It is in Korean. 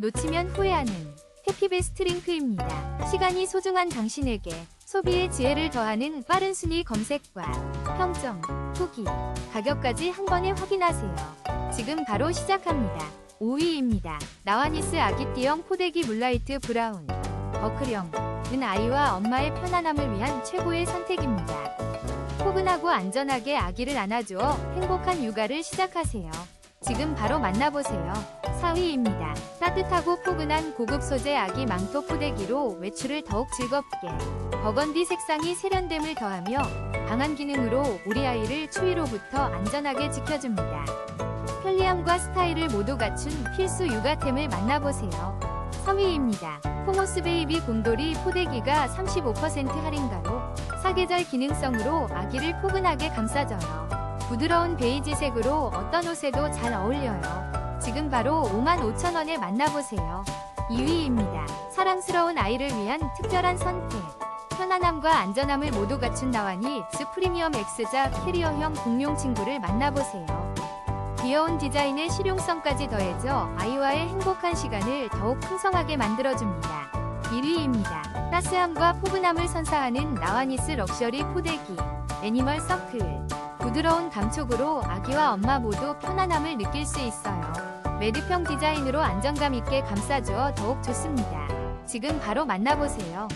놓치면 후회하는 해피베스트 링크입니다. 시간이 소중한 당신에게 소비의 지혜를 더하는 빠른 순위 검색과 평점, 후기, 가격까지 한 번에 확인하세요. 지금 바로 시작합니다. 5위입니다. 나와니스 아기띠형 포대기 물라이트 브라운. 버클형. 은 아이와 엄마의 편안함을 위한 최고의 선택입니다. 포근하고 안전하게 아기를 안아주어 행복한 육아를 시작하세요. 지금 바로 만나보세요. 4위입니다. 따뜻하고 포근한 고급 소재 아기 망토 포대기로 외출을 더욱 즐겁게. 버건디 색상이 세련됨을 더하며 강한 기능으로 우리 아이를 추위로부터 안전하게 지켜줍니다. 편리함과 스타일을 모두 갖춘 필수 육아템을 만나보세요. 3위입니다. 포모스 베이비 곰돌이 포대기가 35% 할인가로 사계절 기능성으로 아기를 포근하게 감싸줘요. 부드러운 베이지색으로 어떤 옷에도 잘 어울려요. 지금 바로 55,000원에 만나보세요. 2위입니다. 사랑스러운 아이를 위한 특별한 선택. 편안함과 안전함을 모두 갖춘 나와니 스 프리미엄 X자 캐리어형 공룡 친구를 만나보세요. 귀여운 디자인의 실용성까지 더해져 아이와의 행복한 시간을 더욱 풍성하게 만들어줍니다. 1위입니다. 따스함과 포근함을 선사하는 나와니스 럭셔리 포대기 애니멀 서클 부드러운 감촉으로 아기와 엄마 모두 편안함을 느낄 수 있어요. 매듭형 디자인으로 안정감 있게 감싸주어 더욱 좋습니다. 지금 바로 만나보세요.